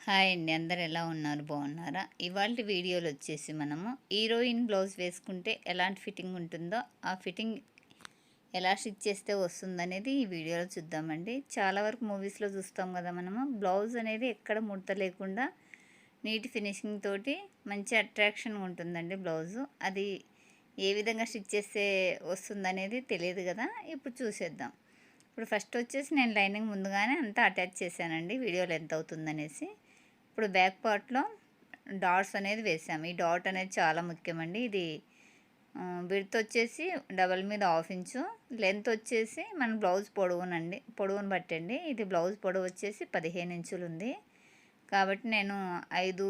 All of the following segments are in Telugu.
హాయ్ అండి అందరు ఎలా ఉన్నారు? బాగున్నారా? ఇవాళ వీడియోలో వచ్చేసి మనము హీరోయిన్ బ్లౌజ్ వేసుకుంటే ఎలాంటి ఫిట్టింగ్ ఉంటుందో ఆ ఫిట్టింగ్ ఎలా స్టిచ్ చేస్తే వస్తుందనేది ఈ వీడియోలో చూద్దామండి. చాలా వరకు మూవీస్లో చూస్తాం కదా మనము బ్లౌజ్ అనేది ఎక్కడ ముడత లేకుండా నీట్ ఫినిషింగ్ తోటి మంచి అట్రాక్షన్ ఉంటుందండి బ్లౌజు. అది ఏ విధంగా స్టిచ్ చేస్తే వస్తుందనేది తెలియదు కదా ఇప్పుడు చూసేద్దాం. ఇప్పుడు ఫస్ట్ వచ్చేసి నేను లైనింగ్ ముందుగానే అంతా అటాచ్ చేశానండి వీడియోలో ఎంత అవుతుందనేసి. ఇప్పుడు బ్యాక్ పార్ట్లో డాట్స్ అనేది వేసాము. ఈ డాట్ అనేది చాలా ముఖ్యమండి. ఇది విడత్ వచ్చేసి డబల్ మీద హాఫ్ ఇంచు లెంత్ వచ్చేసి మన బ్లౌజ్ పొడవునండి పొడవును బట్టండి. ఇది బ్లౌజ్ పొడవు వచ్చేసి పదిహేను ఇంచులు ఉంది కాబట్టి నేను ఐదు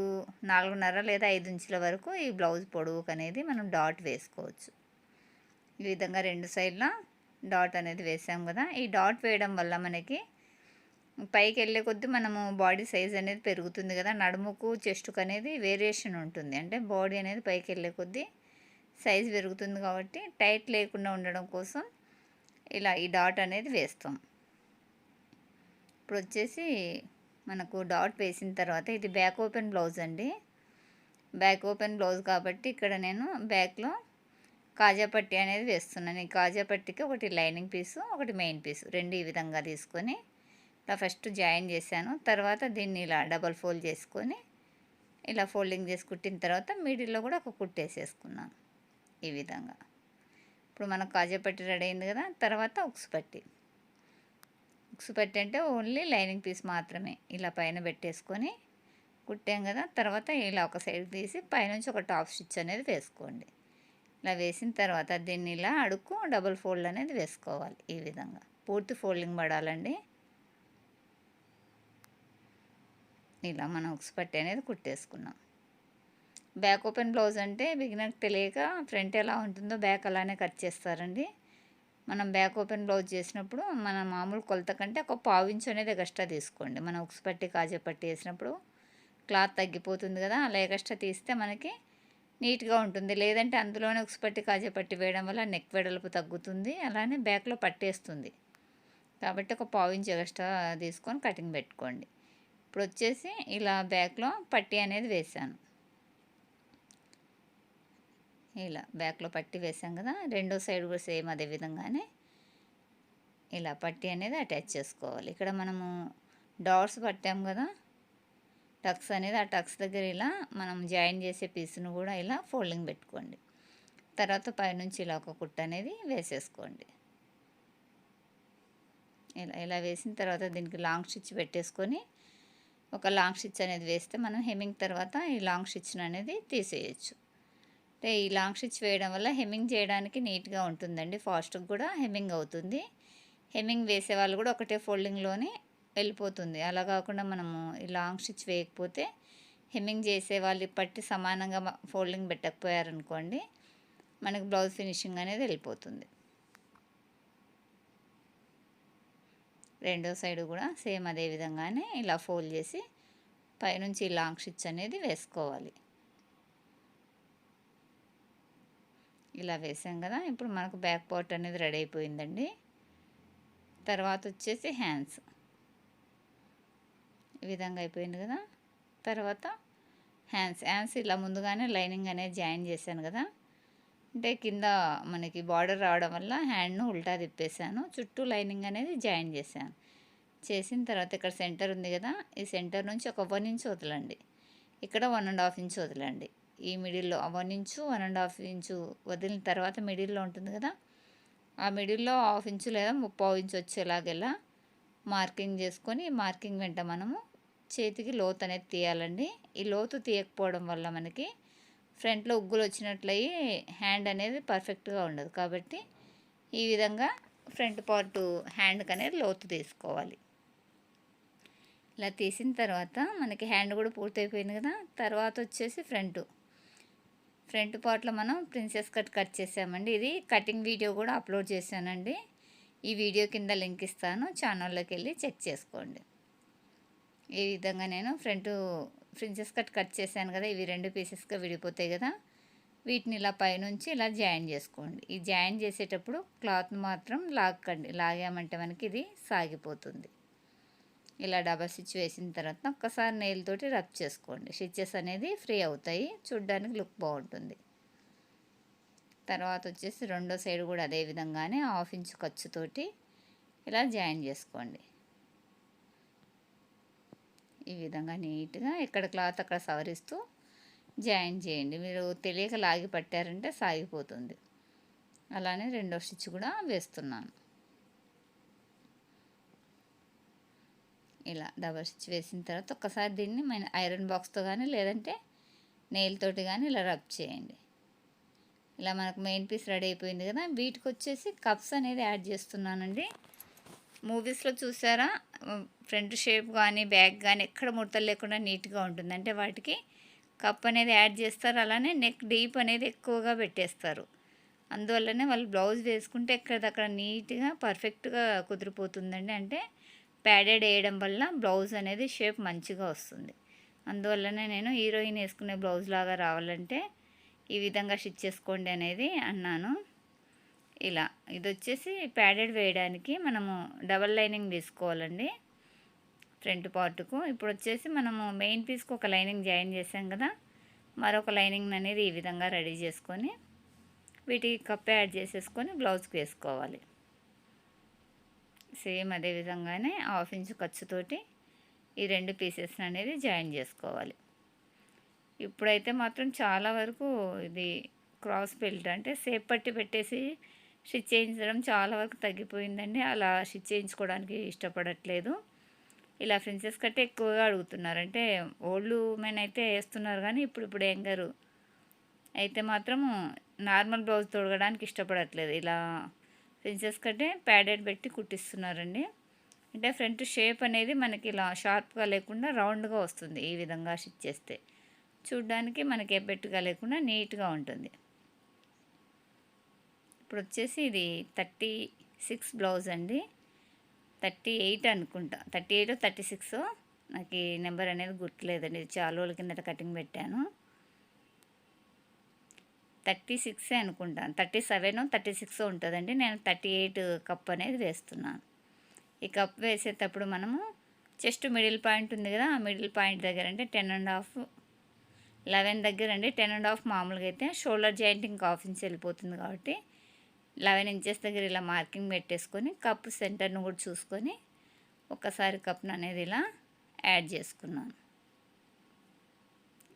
నాలుగున్నర లేదా ఐదు ఇంచుల వరకు ఈ బ్లౌజ్ పొడవుకు అనేది మనం డాట్ వేసుకోవచ్చు. ఈ విధంగా రెండు సైడ్ల డాట్ అనేది వేసాం కదా. ఈ డాట్ వేయడం వల్ల మనకి పైకి వెళ్ళే కొద్దీ మనము బాడీ సైజ్ అనేది పెరుగుతుంది కదా నడుముకు చెస్టుకు అనేది వేరియేషన్ ఉంటుంది. అంటే బాడీ అనేది పైకి వెళ్ళే కొద్దీ సైజ్ పెరుగుతుంది కాబట్టి టైట్ లేకుండా ఉండడం కోసం ఇలా ఈ డాట్ అనేది వేస్తాం. ఇప్పుడు వచ్చేసి మనకు డాట్ వేసిన తర్వాత ఇది బ్యాక్ ఓపెన్ బ్లౌజ్ అండి. బ్యాక్ ఓపెన్ బ్లౌజ్ కాబట్టి ఇక్కడ నేను బ్యాక్లో కాజా పట్టి అనేది వేస్తున్నాను. ఈ కాజా పట్టికి ఒకటి లైనింగ్ పీసు ఒకటి మెయిన్ పీసు రెండు ఈ విధంగా తీసుకొని ఇలా ఫస్ట్ జాయిన్ చేశాను. తర్వాత దీన్ని ఇలా డబల్ ఫోల్డ్ చేసుకొని ఇలా ఫోల్డింగ్ చేసి కుట్టిన తర్వాత మిడిల్లో కూడా ఒక కుట్టేసేసుకున్నాను ఈ విధంగా. ఇప్పుడు మనకు కాజాపట్టి రెడీ అయింది కదా తర్వాత ఉక్సుపట్టి ఉక్సుపట్టి అంటే ఓన్లీ లైనింగ్ పీస్ మాత్రమే. ఇలా పైన పెట్టేసుకొని కుట్టాం కదా తర్వాత ఇలా ఒక సైడ్ తీసి పైనుంచి ఒక టాప్ స్టిచ్ అనేది వేసుకోండి. ఇలా వేసిన తర్వాత దీన్ని ఇలా అడుక్కు డబుల్ ఫోల్డ్ అనేది వేసుకోవాలి ఈ విధంగా. పూర్తి ఫోల్డింగ్ పడాలండి. ఇలా మనం ఉక్స్ పట్టి అనేది కుట్టేసుకున్నాం. బ్యాక్ ఓపెన్ బ్లౌజ్ అంటే బిగినర్ తెలియక ఫ్రంట్ ఎలా ఉంటుందో బ్యాక్ అలానే కట్ చేస్తారండి. మనం బ్యాక్ ఓపెన్ బ్లౌజ్ చేసినప్పుడు మన మామూలు కొలత కంటే ఒక పావించు అనేది ఎక్స్ట్రా తీసుకోండి. మనం ఉక్స్ పట్టి కాజే పట్టి వేసినప్పుడు క్లాత్ తగ్గిపోతుంది కదా అలా ఎక్స్ట్రా తీస్తే మనకి నీట్గా ఉంటుంది. లేదంటే అందులోనే ఉక్స్ పట్టి కాజే పట్టి వేయడం వల్ల నెక్ వెడల్పు తగ్గుతుంది అలానే బ్యాక్లో పట్టేస్తుంది. కాబట్టి ఒక పావించు ఎక్స్ట్రా తీసుకొని కటింగ్ పెట్టుకోండి. ఇప్పుడు వచ్చేసి ఇలా బ్యాక్లో పట్టి అనేది వేసాను ఇలా బ్యాక్లో పట్టి వేసాం కదా రెండో సైడ్ కూడా సేమ్ అదే విధంగానే ఇలా పట్టి అనేది అటాచ్ చేసుకోవాలి. ఇక్కడ మనము డాట్స్ పట్టాం కదా టక్స్ అనేది ఆ టక్స్ దగ్గర ఇలా మనం జాయిన్ చేసే పీస్ను కూడా ఇలా ఫోల్డింగ్ పెట్టుకోండి. తర్వాత పైనుంచి ఇలా ఒక కుట్ట అనేది వేసేసుకోండి. ఇలా ఇలా వేసిన తర్వాత దీనికి లాంగ్ స్టిచ్ పెట్టేసుకొని ఒక లాంగ్ స్టిచ్ అనేది వేస్తే మనం హెమ్మింగ్ తర్వాత ఈ లాంగ్ స్టిచ్ని అనేది తీసేయచ్చు. అంటే ఈ లాంగ్ స్టిచ్ వేయడం వల్ల హెమ్మింగ్ చేయడానికి నీట్గా ఉంటుందండి. ఫాస్ట్గా కూడా హెమ్మింగ్ అవుతుంది. హెమ్మింగ్ వేసే వాళ్ళు కూడా ఒకటే ఫోల్డింగ్లోనే వెళ్ళిపోతుంది. అలా కాకుండా మనము ఈ లాంగ్ స్టిచ్ వేయకపోతే హెమ్మింగ్ చేసే వాళ్ళు పట్టి సమానంగా ఫోల్డింగ్ పెట్టకపోయారనుకోండి మనకి బ్లౌజ్ ఫినిషింగ్ అనేది వెళ్ళిపోతుంది. రెండో సైడ్ కూడా సేమ్ అదే విధంగానే ఇలా ఫోల్డ్ చేసి పైనుంచి లాంగ్ స్టిచ్ అనేది వేసుకోవాలి. ఇలా వేసాం కదా ఇప్పుడు మనకు బ్యాక్ పార్ట్ అనేది రెడీ అయిపోయిందండి. తర్వాత వచ్చేసి హ్యాండ్స్. ఈ విధంగా అయిపోయింది కదా. తర్వాత హ్యాండ్స్. హ్యాండ్స్ ఇలా ముందుగానే లైనింగ్ అనేది జాయిన్ చేశాను కదా. అంటే కింద మనకి బార్డర్ రావడం వల్ల హ్యాండ్ను ఉల్టా తిప్పేశాను. చుట్టూ లైనింగ్ అనేది జాయిన్ చేశాను. చేసిన తర్వాత ఇక్కడ సెంటర్ ఉంది కదా ఈ సెంటర్ నుంచి ఒక వన్ ఇంచ్ వదలండి. ఇక్కడ వన్ అండ్ హాఫ్ ఇంచ్ వదలండి. ఈ మిడిల్లో one inch one and half inch వదిలిన తర్వాత మిడిల్లో ఉంటుంది కదా ఆ మిడిల్లో హాఫ్ ఇంచు లేదా ముప్పావు ఇంచు వచ్చేలాగెలా మార్కింగ్ చేసుకొని మార్కింగ్ వెంట మనము చేతికి లోతు అనేది తీయాలండి. ఈ లోతు తీయకపోవడం వల్ల మనకి ఫ్రంట్లో ఉగ్గులు వచ్చినట్లయి హ్యాండ్ అనేది పర్ఫెక్ట్గా ఉండదు కాబట్టి ఈ విధంగా ఫ్రంట్ పార్ట్ హ్యాండ్కి అనేది లోతు తీసుకోవాలి. ఇలా తీసిన తర్వాత మనకి హ్యాండ్ కూడా పూర్తయిపోయింది కదా తర్వాత వచ్చేసి ఫ్రంట్. ఫ్రంట్ పార్ట్లో మనం ప్రిన్సెస్ కట్ కట్ చేసామండి. ఇది కటింగ్ వీడియో కూడా అప్లోడ్ చేశానండి. ఈ వీడియో కింద లింక్ ఇస్తాను ఛానల్లోకి వెళ్ళి చెక్ చేసుకోండి. ఈ విధంగా నేను ఫ్రంట్ ప్రిన్సెస్ కట్ కట్ చేశాను కదా ఇవి రెండు పీసెస్గా విడిపోతాయి కదా వీటిని ఇలా పైనుంచి ఇలా జాయిన్ చేసుకోండి. ఈ జాయిన్ చేసేటప్పుడు క్లాత్ మాత్రం లాగకండి లాగామంటే మనకి ఇది సాగిపోతుంది. ఇలా డబల్ స్టిచ్ వేసిన తర్వాత ఒక్కసారి నెయిల్ తోటి రబ్ చేసుకోండి. స్టిచ్చెస్ అనేది ఫ్రీ అవుతాయి చూడ్డానికి లుక్ బాగుంటుంది. తర్వాత వచ్చేసి రెండో సైడ్ కూడా అదే విధంగానే హాఫ్ ఇంచ్ ఖర్చుతోటి ఇలా జాయిన్ చేసుకోండి. ఈ విధంగా నీట్గా ఎక్కడ క్లాత్ అక్కడ సవరిస్తూ జాయిన్ చేయండి. మీరు తెలియక లాగి పట్టారంటే సాగిపోతుంది. అలానే రెండో స్టిచ్ కూడా వేస్తున్నాను. ఇలా డబల్ స్టిచ్ వేసిన తర్వాత ఒక్కసారి దీన్ని మన ఐరన్ బాక్స్తో కానీ లేదంటే నెయిల్ తోటి కానీ ఇలా రబ్ చేయండి. ఇలా మనకు మెయిన్ పీస్ రెడీ అయిపోయింది కదా వీటికి వచ్చేసి కప్స్ అనేది యాడ్ చేస్తున్నానండి. మూవీస్లో చూసారా? ఫ్రంట్ షేప్ కానీ బ్యాక్ కానీ ఎక్కడ ముడతలు లేకుండా నీట్గా ఉంటుంది. అంటే వాటికి కప్ అనేది యాడ్ చేస్తారు. అలానే నెక్ డీప్ అనేది ఎక్కువగా పెట్టేస్తారు. అందువల్లనే వాళ్ళు బ్లౌజ్ వేసుకుంటే ఎక్కడదక్కడ నీట్గా పర్ఫెక్ట్గా కుదిరిపోతుందండి. అంటే ప్యాడెడ్ వేయడం వల్ల బ్లౌజ్ అనేది షేప్ మంచిగా వస్తుంది. అందువల్లనే నేను హీరోయిన్ వేసుకునే బ్లౌజ్ లాగా రావాలంటే ఈ విధంగా స్టిచ్ చేసుకోండి అనేది అన్నాను. ఇలా. ఇది వచ్చేసి ప్యాడెడ్ వేయడానికి మనము డబల్ లైనింగ్ తీసుకోవాలండి ఫ్రంట్ పార్ట్కు. ఇప్పుడు వచ్చేసి మనము మెయిన్ పీస్కి ఒక లైనింగ్ జాయిన్ చేసాం కదా. మరొక లైనింగ్ అనేది ఈ విధంగా రెడీ చేసుకొని వీటికి కప్ యాడ్ చేసేసుకొని బ్లౌజ్కి వేసుకోవాలి. సేమ్ అదే విధంగానే హాఫ్ ఇంచ్ ఖర్చుతోటి ఈ రెండు పీసెస్ అనేది జాయిన్ చేసుకోవాలి. ఇప్పుడైతే మాత్రం చాలా వరకు ఇది క్రాస్ బెల్ట్ అంటే సేప్ పట్టి పెట్టేసి స్టిచ్ చేయించడం చాలా వరకు తగ్గిపోయిందండి. అలా స్టిచ్ చేయించుకోవడానికి ఇష్టపడట్లేదు. ఇలా ఫ్రెంచెస్ కట్టే ఎక్కువగా అడుగుతున్నారు. అంటే ఓల్డ్ ఉమెన్ అయితే వేస్తున్నారు కానీ ఇప్పుడు ఇప్పుడు యంగరు. అయితే మాత్రం నార్మల్ బ్లౌజ్ తొడగడానికి ఇష్టపడట్లేదు. ఇలా ప్రిన్సెస్ కట్టే ప్యాడెడ్ పెట్టి కుట్టిస్తున్నారండి. అంటే ఫ్రంట్ షేప్ అనేది మనకి ఇలా షార్ప్గా లేకుండా రౌండ్గా వస్తుంది ఈ విధంగా స్టిచ్ చేస్తే. చూడ్డానికి మనకి ఎబ్బెట్టుగా లేకుండా నీట్గా ఉంటుంది. ఇప్పుడు వచ్చేసి ఇది థర్టీ సిక్స్ బ్లౌజ్ అండి. థర్టీ ఎయిట్ అనుకుంటా. థర్టీ ఎయిట్ థర్టీ సిక్స్ నాకు ఈ నెంబర్ అనేది గుర్తులేదండి. చాలా రోజుల కిందట కటింగ్ పెట్టాను. థర్టీ సిక్సే అనుకుంటాను థర్టీ సెవెన్ థర్టీ సిక్స్ ఉంటుందండి. నేను థర్టీ ఎయిట్ కప్ అనేది వేస్తున్నాను. ఈ కప్ వేసేటప్పుడు మనము జస్ట్ మిడిల్ పాయింట్ ఉంది కదా ఆ మిడిల్ పాయింట్ దగ్గర అంటే టెన్ అండ్ హాఫ్ లెవెన్ దగ్గర అండి. టెన్ అండ్ హాఫ్ మామూలుగా అయితే షోల్డర్ జాయింటింగ్ హాఫ్ ఇంచ్ వెళ్ళిపోతుంది కాబట్టి లెవెన్ ఇంచెస్ దగ్గర ఇలా మార్కింగ్ పెట్టేసుకొని కప్ సెంటర్ను కూడా చూసుకొని ఒకసారి కప్ను అనేది ఇలా యాడ్ చేసుకున్నాను.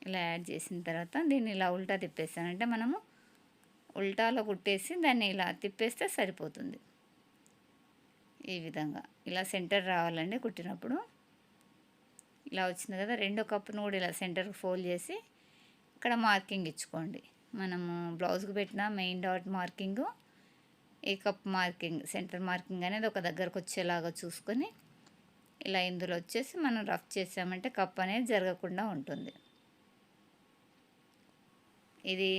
ఇలా యాడ్ చేసిన తర్వాత దీన్ని ఇలా ఉల్టా తిప్పేస్తాను. అంటే మనము ఉల్టాలో కుట్టేసి దాన్ని ఇలా తిప్పేస్తే సరిపోతుంది. ఈ విధంగా ఇలా సెంటర్ రావాలండి కుట్టినప్పుడు. ఇలా వచ్చింది కదా రెండో కప్పును కూడా ఇలా సెంటర్కి ఫోల్డ్ చేసి ఇక్కడ మార్కింగ్ ఇచ్చుకోండి. మనము బ్లౌజ్కి పెట్టిన మెయిన్ డాట్ మార్కింగు ఈ కప్ మార్కింగ్ సెంటర్ మార్కింగ్ అనేది ఒక దగ్గరకు వచ్చేలాగా చూసుకొని ఇలా ఇందులో వచ్చేసి మనం రఫ్ చేసామంటే కప్ అనేది జరగకుండా ఉంటుంది. ఇది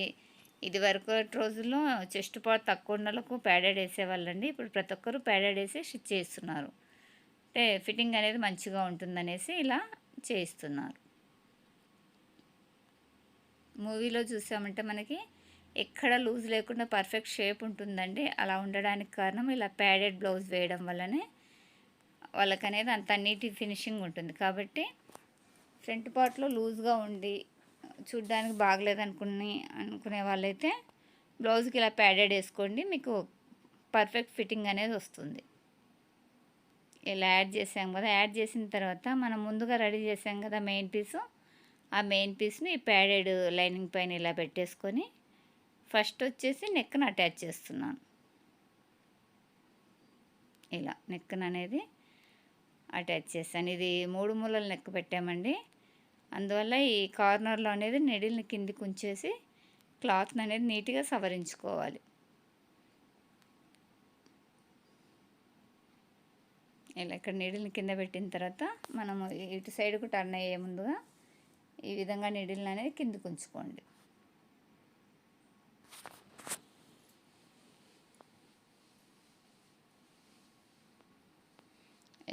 ఇది వరకు రోజుల్లో చెస్ట్ పాట్ తక్కువ ఉన్నలకు ప్యాడెడ్ వేసేవాళ్ళండి ఇప్పుడు ప్రతి ఒక్కరు ప్యాడెడ్ వేసి స్టిచ్ చేస్తున్నారు. అంటే ఫిట్టింగ్ అనేది మంచిగా ఉంటుందనేసి ఇలా చేయిస్తున్నారు. మూవీలో చూసామంటే మనకి ఎక్కడ లూజ్ లేకుండా పర్ఫెక్ట్ షేప్ ఉంటుందండి. అలా ఉండడానికి కారణం ఇలా ప్యాడెడ్ బ్లౌజ్ వేయడం వల్లనే వాళ్ళకనేది అంత నీటి ఫినిషింగ్ ఉంటుంది. కాబట్టి ఫ్రంట్ పార్ట్లో లూజ్గా ఉండి చూడ్డానికి బాగలేదనుకుని అనుకునే వాళ్ళైతే బ్లౌజ్కి ఇలా ప్యాడెడ్ వేసుకోండి మీకు పర్ఫెక్ట్ ఫిట్టింగ్ అనేది వస్తుంది. ఇలా యాడ్ చేసాం కదా యాడ్ చేసిన తర్వాత మనం ముందుగా రెడీ చేసాం కదా మెయిన్ పీసు ఆ మెయిన్ పీస్ని ప్యాడెడ్ లైనింగ్ పైన ఇలా పెట్టేసుకొని ఫస్ట్ వచ్చేసి నెక్ను అటాచ్ చేస్తున్నాను. ఇలా నెక్ను అనేది అటాచ్ చేస్తాను ఇది మూడు మూలలు నెక్ పెట్టామండి. అందువల్ల ఈ కార్నర్లో అనేది నెడిల్ని కిందికి ఉంచేసి క్లాత్ని అనేది నీట్గా సవరించుకోవాలి. ఇలా ఇక్కడ నీడిల్ని కింద పెట్టిన తర్వాత మనము ఇటు సైడ్కు టర్న్ అయ్యే ముందుగా ఈ విధంగా నీడిల్ని అనేది కిందికి ఉంచుకోండి.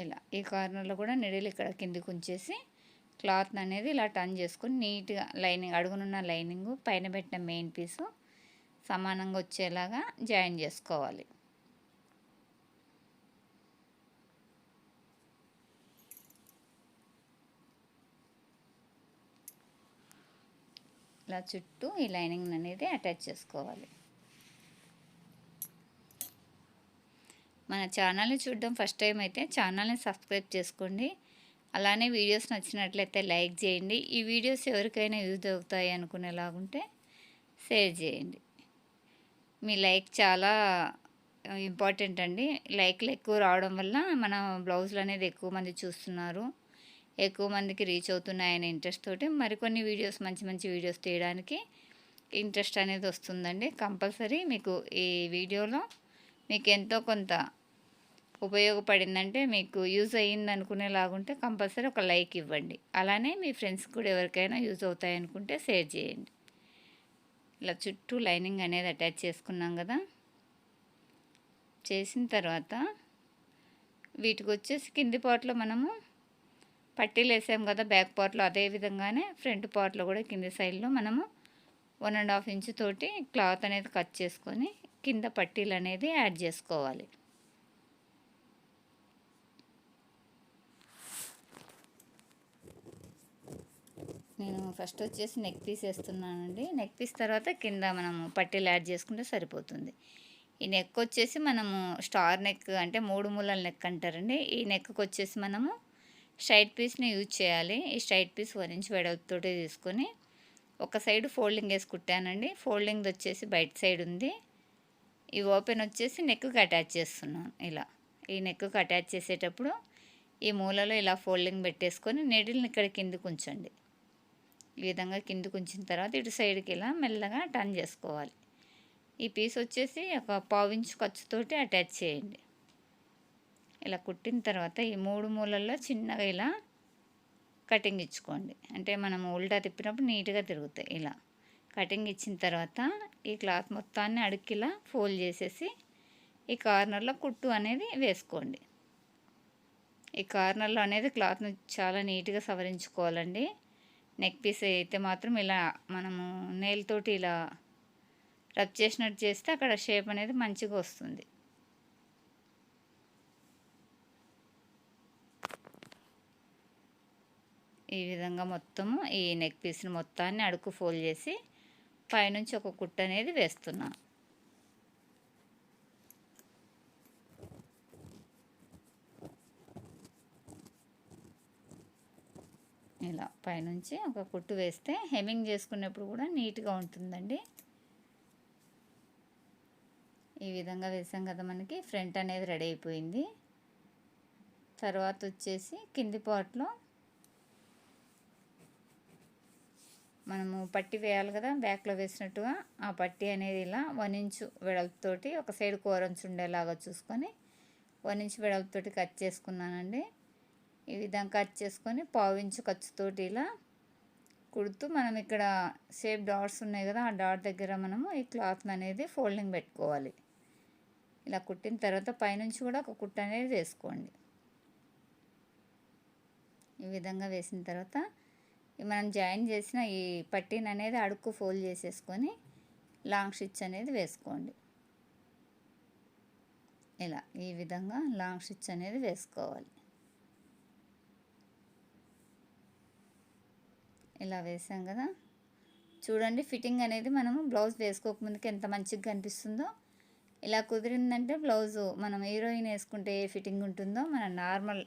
ఇలా ఈ కార్నర్లో కూడా నిడిలు ఇక్కడ కిందికి ఉంచేసి క్లాత్ అనేది ఇలా టర్న్ చేసుకొని నీట్గా లైనింగ్ అడుగునున్న లైనింగ్ పైన పెట్టిన మెయిన్ పీసు సమానంగా వచ్చేలాగా జాయిన్ చేసుకోవాలి. ఇలా చుట్టూ ఈ లైనింగ్ అనేది అటాచ్ చేసుకోవాలి. మన ఛానల్ని చూడడం ఫస్ట్ టైం అయితే ఛానల్ని సబ్స్క్రైబ్ చేసుకోండి. అలానే వీడియోస్ నచ్చినట్లయితే లైక్ చేయండి. ఈ వీడియోస్ ఎవరికైనా యూజ్ అవుతాయి అనుకునేలాగుంటే షేర్ చేయండి. మీ లైక్ చాలా ఇంపార్టెంట్ అండి. లైక్లు ఎక్కువ రావడం వల్ల మన బ్లౌజులు అనేది ఎక్కువ మంది చూస్తున్నారు. ఎక్కువ మందికి రీచ్ అవుతున్నాయనే ఇంట్రెస్ట్ తోటి మరికొన్ని వీడియోస్ మంచి మంచి వీడియోస్ తీయడానికి ఇంట్రెస్ట్ అనేది వస్తుందండి. కంపల్సరీ మీకు ఈ వీడియోలో మీకు ఎంతో కొంత ఉపయోగపడిందంటే మీకు యూజ్ అయ్యింది అనుకునేలాగుంటే కంపల్సరీ ఒక లైక్ ఇవ్వండి. అలానే మీ ఫ్రెండ్స్ కూడా ఎవరికైనా యూజ్ అవుతాయి అనుకుంటే షేర్ చేయండి. ఇలా చుట్టూ లైనింగ్ అనేది అటాచ్ చేసుకున్నాం కదా. చేసిన తర్వాత వీటికి వచ్చేసి కింది పార్ట్లో మనము పట్టీలు వేసాం కదా బ్యాక్ పార్ట్లో అదే విధంగానే ఫ్రంట్ పార్ట్లో కూడా కింది సైడ్లో మనము వన్ అండ్ హాఫ్ ఇంచ్ తోటి క్లాత్ అనేది కట్ చేసుకొని కింద పట్టీలు అనేది యాడ్ చేసుకోవాలి. నేను ఫస్ట్ వచ్చేసి నెక్ పీస్ వేస్తున్నానండి. నెక్ పీస్ తర్వాత కింద మనము పట్టీలు యాడ్ చేసుకుంటే సరిపోతుంది. ఈ నెక్ వచ్చేసి మనము స్టార్ నెక్ అంటే మూడు మూలల నెక్ అంటారండి. ఈ నెక్కి వచ్చేసి మనము స్ట్రైట్ పీస్ని యూజ్ చేయాలి. ఈ స్ట్రైట్ పీస్ వన్ ఇంచ్ వెడల్పుతో తీసుకొని ఒక సైడ్ ఫోల్డింగ్ వేసి కుట్టానండి. ఫోల్డింగ్ వచ్చేసి బయట సైడ్ ఉంది. ఈ ఓపెన్ వచ్చేసి నెక్కు అటాచ్ చేస్తున్నాను ఇలా. ఈ నెక్కు అటాచ్ చేసేటప్పుడు ఈ మూలలో ఇలా ఫోల్డింగ్ పెట్టేసుకొని నెడిల్ని ఇక్కడ కిందకు ఉంచండి ఈ విధంగా కిందకు ఉంచిన తర్వాత ఇటు సైడ్కి ఇలా మెల్లగా టర్న్ చేసుకోవాలి. ఈ పీస్ వచ్చేసి ఒక పావించు ఖర్చుతోటి అటాచ్ చేయండి. ఇలా కుట్టిన తర్వాత ఈ మూడు మూలల్లో చిన్నగా ఇలా కటింగ్ ఇచ్చుకోండి. అంటే మనం ఉల్టా తిప్పినప్పుడు నీట్గా తిరుగుతాయి ఇలా. కటింగ్ ఇచ్చిన తర్వాత ఈ క్లాత్ మొత్తాన్ని అడుక్కిలా ఫోల్డ్ చేసేసి ఈ కార్నర్లో కుట్టు అనేది వేసుకోండి. ఈ కార్నర్లో అనేది క్లాత్ను చాలా నీట్గా సవరించుకోవాలండి. నెక్ పీస్ అయితే మాత్రం ఇలా మనము నేలతోటి ఇలా రబ్ చేసినట్టు చేస్తే అక్కడ షేప్ అనేది మంచిగా వస్తుంది. ఈ విధంగా మొత్తము ఈ నెక్ పీస్ని మొత్తాన్ని అడుగు ఫోల్డ్ చేసి పైనుంచి ఒక కుట్ట అనేది వేస్తున్నాను ఇలా పైనుంచి ఒక కుట్టు వేస్తే హెమింగ్ చేసుకున్నప్పుడు కూడా నీట్గా ఉంటుందండి. ఈ విధంగా వేసాం కదా మనకి ఫ్రంట్ అనేది రెడీ అయిపోయింది. తర్వాత వచ్చేసి కింది పార్ట్లో మనము పట్టి వేయాలి కదా బ్యాక్లో వేసినట్టుగా ఆ పట్టి అనేది ఇలా వన్ ఇంచు వెడల్పుతోటి ఒక సైడ్ కూరంచు ఉండేలాగా చూసుకొని వన్ ఇంచు వెడల్పుతోటి కట్ చేసుకున్నానండి. ఈ విధంగా కట్ చేసుకొని పావు ఇంచు ఖర్చుతోటి ఇలా కుడుతూ మనం ఇక్కడ షేప్ డాట్స్ ఉన్నాయి కదా ఆ డాట్ దగ్గర మనము ఈ క్లాత్ అనేది ఫోల్డింగ్ పెట్టుకోవాలి. ఇలా కుట్టిన తర్వాత పైనుంచి కూడా ఒక కుట్ట అనేది వేసుకోండి. ఈ విధంగా వేసిన తర్వాత మనం జాయిన్ చేసిన ఈ పట్టీని అనేది అడుక్కు ఫోల్డ్ చేసేసుకొని లాంగ్ స్టిచ్ అనేది వేసుకోండి. ఇలా ఈ విధంగా లాంగ్ స్టిచ్ అనేది వేసుకోవాలి. ఇలా వేసాం కదా. చూడండి ఫిట్టింగ్ అనేది మనము బ్లౌజ్ వేసుకోకముందుకు ఎంత మంచిగా కనిపిస్తుందో. ఇలా కుదిరిందంటే బ్లౌజు మనం హీరోయిన్ వేసుకుంటే ఏ ఫిట్టింగ్ ఉంటుందో మన నార్మల్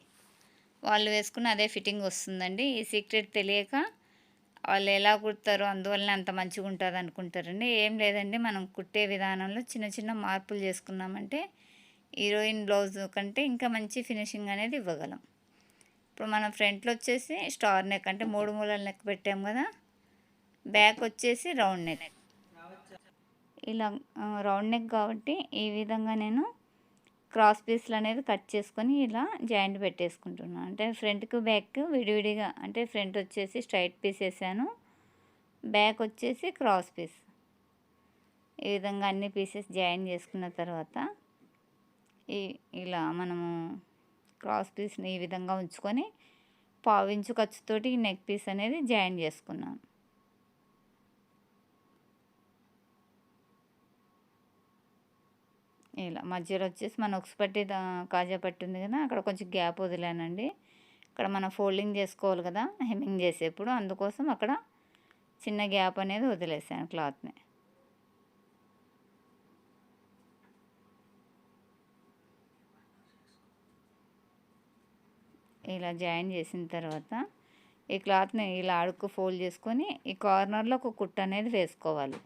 వాళ్ళు వేసుకున్న అదే ఫిట్టింగ్ వస్తుందండి. ఈ సీక్రెట్ తెలియక వాళ్ళు ఎలా కుడతారో అందువల్ల అంత మంచిగా ఉంటుంది అనుకుంటారండి. ఏం లేదండి మనం కుట్టే విధానంలో చిన్న చిన్న మార్పులు చేసుకున్నామంటే హీరోయిన్ బ్లౌజ్ కంటే ఇంకా మంచి ఫినిషింగ్ అనేది ఇవ్వగలం. ఇప్పుడు మనం ఫ్రంట్లో వచ్చేసి స్టార్ నెక్ అంటే మూడు మూలల నెక్ పెట్టాం కదా బ్యాక్ వచ్చేసి రౌండ్ నెక్. ఇలా రౌండ్ నెక్ కాబట్టి ఈ విధంగా నేను క్రాస్ పీస్లు అనేది కట్ చేసుకొని ఇలా జాయింట్ పెట్టేసుకుంటున్నాను అంటే ఫ్రంట్కి బ్యాక్ విడివిడిగా అంటే ఫ్రంట్ వచ్చేసి స్ట్రైట్ పీస్ వేసాను. బ్యాక్ వచ్చేసి క్రాస్ పీస్. ఈ విధంగా అన్ని పీసెస్ జాయిన్ చేసుకున్న తర్వాత ఈ ఇలా మనము క్రాస్ పీస్ని ఈ విధంగా ఉంచుకొని పావించు ఖర్చుతోటి నెక్ పీస్ అనేది జాయిన్ చేసుకున్నాను ఇలా మధ్యలో వచ్చేసి మన ఉక్స్ పట్టి కాజా పట్టి ఉంది కదా అక్కడ కొంచెం గ్యాప్ వదిలానండి. ఇక్కడ మనం ఫోల్డింగ్ చేసుకోవాలి కదా హెమ్మింగ్ చేసేప్పుడు అందుకోసం అక్కడ చిన్న గ్యాప్ అనేది వదిలేసాను క్లాత్ని. ఇలా జాయిన్ చేసిన తర్వాత ఈ క్లాత్ని ఇలా అడుక్కు ఫోల్డ్ చేసుకొని ఈ కార్నర్లో ఒక కుట్ట అనేది వేసుకోవాలి.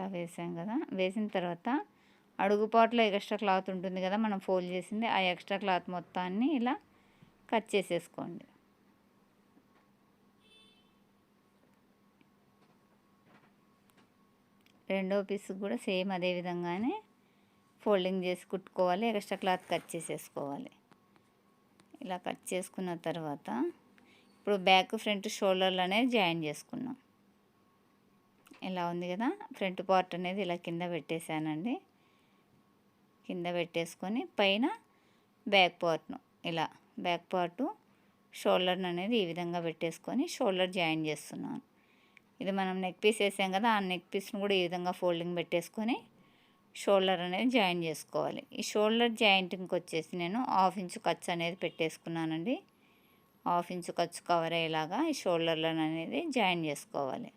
ఇలా వేసాం కదా. వేసిన తర్వాత అడుగుపాట్లో ఎక్స్ట్రా క్లాత్ ఉంటుంది కదా మనం ఫోల్డ్ చేసింది ఆ ఎక్స్ట్రా క్లాత్ మొత్తాన్ని ఇలా కట్ చేసేసుకోండి. రెండో పీస్ కూడా సేమ్ అదే విధంగానే ఫోల్డింగ్ చేసి కుట్టుకోవాలి ఎక్స్ట్రా క్లాత్ కట్ చేసేసుకోవాలి. ఇలా కట్ చేసుకున్న తర్వాత ఇప్పుడు బ్యాక్ ఫ్రంట్ షోల్డర్లు అనేది జాయిన్ చేసుకున్నాం. ఇలా ఉంది కదా ఫ్రంట్ పార్ట్ అనేది ఇలా కింద పెట్టేశానండి. కింద పెట్టేసుకొని పైన బ్యాక్ పార్ట్ను ఇలా బ్యాక్ పార్టు షోల్డర్ని అనేది ఈ విధంగా పెట్టేసుకొని షోల్డర్ జాయిన్ చేస్తున్నాను. ఇది మనం నెక్ పీస్ వేసాం కదా ఆ నెక్ పీస్ను కూడా ఈ విధంగా ఫోల్డింగ్ పెట్టేసుకొని షోల్డర్ అనేది జాయిన్ చేసుకోవాలి. ఈ షోల్డర్ జాయింటింగ్కి వచ్చేసి నేను హాఫ్ ఇంచు ఖర్చు అనేది పెట్టేసుకున్నానండి. హాఫ్ ఇంచు ఖర్చు కవర్ అయ్యేలాగా ఈ షోల్డర్లను అనేది జాయిన్ చేసుకోవాలి.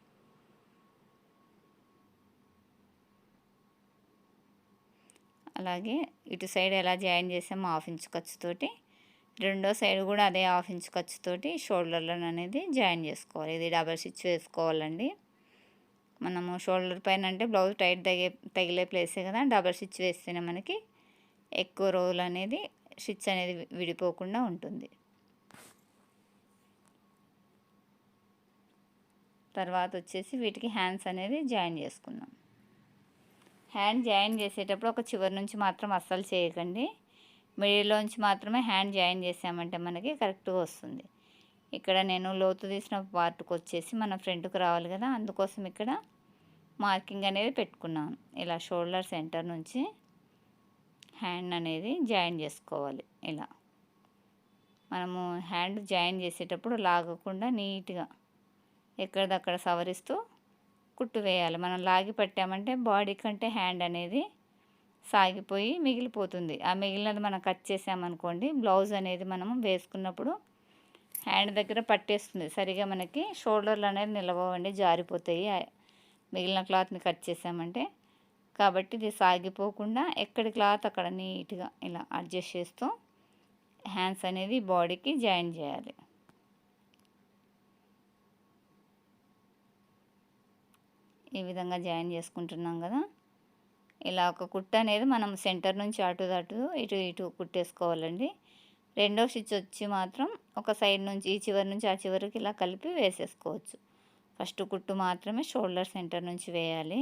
అలాగే ఇటు సైడ్ ఎలా జాయిన్ చేసామో హాఫ్ ఇంచ్ ఖర్చుతోటి రెండో సైడ్ కూడా అదే హాఫ్ ఇంచ్ ఖర్చుతోటి షోల్డర్లను అనేది జాయిన్ చేసుకోవాలి. ఇది డబల్ స్టిచ్ వేసుకోవాలండి. మనము షోల్డర్ పైన అంటే బ్లౌజ్ టైట్ తగే తగిలే ప్లేసే కదా డబల్ స్టిచ్ వేస్తేనే మనకి ఎక్కువ రోజులు అనేది స్టిచ్ అనేది విడిపోకుండా ఉంటుంది. తర్వాత వచ్చేసి వీటికి హ్యాండ్స్ అనేది జాయిన్ చేసుకున్నాం హ్యాండ్ జాయిన్ చేసేటప్పుడు ఒక చివరి నుంచి మాత్రం అస్సలు చేయకండి. మిడిల్లోంచి మాత్రమే హ్యాండ్ జాయిన్ చేసామంటే మనకి కరెక్ట్గా వస్తుంది. ఇక్కడ నేను లోతు తీసిన పార్ట్కి వచ్చేసి మన ఫ్రంట్కి రావాలి కదా అందుకోసం ఇక్కడ మార్కింగ్ అనేది పెట్టుకున్నాను. ఇలా షోల్డర్ సెంటర్ నుంచి హ్యాండ్ అనేది జాయిన్ చేసుకోవాలి ఇలా. మనము హ్యాండ్ జాయిన్ చేసేటప్పుడు లాగకుండా నీట్గా ఎక్కడిదక్కడ సవరిస్తూ కుట్టు వేయాలి. మనం లాగి పెట్టామంటే బాడీ కంటే హ్యాండ్ అనేది సాగిపోయి మిగిలిపోతుంది. ఆ మిగిలినది మనం కట్ చేసామనుకోండి బ్లౌజ్ అనేది మనము వేసుకున్నప్పుడు హ్యాండ్ దగ్గర పట్టేస్తుంది. సరిగా మనకి షోల్డర్లు అనేది నిలవండి జారిపోతాయి. మిగిలిన క్లాత్ని కట్ చేసామంటే కాబట్టి ఇది సాగిపోకుండా ఎక్కడి క్లాత్ అక్కడ నీట్గా ఇలా అడ్జస్ట్ చేస్తూ హ్యాండ్స్ అనేది బాడీకి జాయిన్ చేయాలి. ఈ విధంగా జాయిన్ చేసుకుంటున్నాం కదా. ఇలా ఒక కుట్ట అనేది మనం సెంటర్ నుంచి అటు అటు ఇటు ఇటు కుట్టేసుకోవాలండి. రెండో స్టిచ్ వచ్చి మాత్రం ఒక సైడ్ నుంచి ఈ చివరి నుంచి ఆ చివరికి ఇలా కలిపి వేసేసుకోవచ్చు. ఫస్ట్ కుట్టు మాత్రమే షోల్డర్ సెంటర్ నుంచి వేయాలి.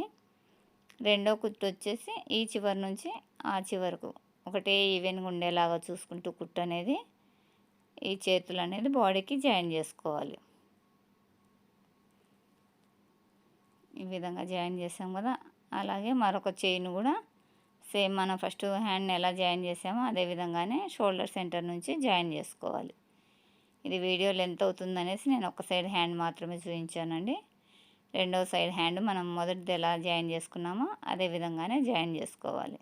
రెండో కుట్టు వచ్చేసి ఈ చివరి నుంచి ఆ చివరకు ఒకటే ఈవెన్గా ఉండేలాగా చూసుకుంటూ కుట్టు అనేది ఈ చేతులు అనేది బాడీకి జాయిన్ చేసుకోవాలి. ఈ విధంగా జాయిన్ చేసాం కదా. అలాగే మరొక చైన్ కూడా సేమ్ మనం ఫస్ట్ హ్యాండ్ని ఎలా జాయిన్ చేసామో అదే విధంగానే షోల్డర్ సెంటర్ నుంచి జాయిన్ చేసుకోవాలి. ఇది వీడియో లెంత్ అవుతుంది అనేసి నేను ఒక సైడ్ హ్యాండ్ మాత్రమే చూపించానండి. రెండవ సైడ్ హ్యాండ్ మనం మొదటిది ఎలా జాయిన్ చేసుకున్నామో అదే విధంగానే జాయిన్ చేసుకోవాలి.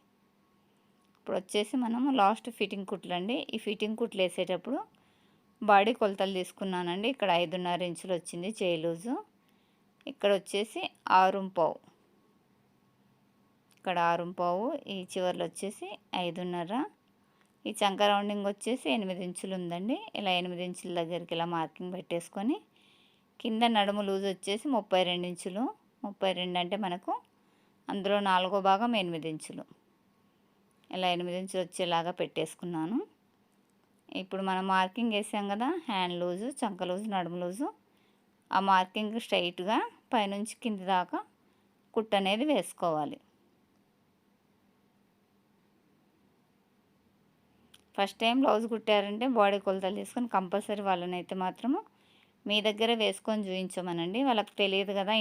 ఇప్పుడు వచ్చేసి మనము లాస్ట్ ఫిట్టింగ్ కుట్లు అండి. ఈ ఫిట్టింగ్ కుట్లు వేసేటప్పుడు బాడీ కొలతలు తీసుకున్నానండి. ఇక్కడ ఐదున్నర ఇంచులు వచ్చింది చేయి లూజు. ఇక్కడ వచ్చేసి ఆరుంపావు ఇక్కడ ఆరుంపావు ఈ చివర్లో వచ్చేసి ఐదున్నర. ఈ చంక రౌండింగ్ వచ్చేసి ఎనిమిది ఇంచులు ఉందండి ఇలా ఎనిమిది ఇంచుల దగ్గరికి ఇలా మార్కింగ్ పెట్టేసుకొని కింద నడుము లూజ్ వచ్చేసి ముప్పై రెండు ఇంచులు. ముప్పై రెండు అంటే మనకు అందులో నాలుగో భాగం ఎనిమిది ఇంచులు. ఇలా ఎనిమిది ఇంచులు వచ్చేలాగా పెట్టేసుకున్నాను. ఇప్పుడు మనం మార్కింగ్ వేసాం కదా హ్యాండ్ లూజు చంక లూజు నడుము లూజు. ఆ మార్కింగ్ స్ట్రైట్గా పైనుంచి కింది దాకా కుట్ అనేది వేసుకోవాలి. ఫస్ట్ టైం బ్లౌజ్ కుట్టారంటే బాడీ కొలతలు తీసుకొని కంపల్సరీ వాళ్ళనైతే మాత్రము మీ దగ్గర వేసుకొని చూపించమనండి వాళ్ళకి తెలియదు కదా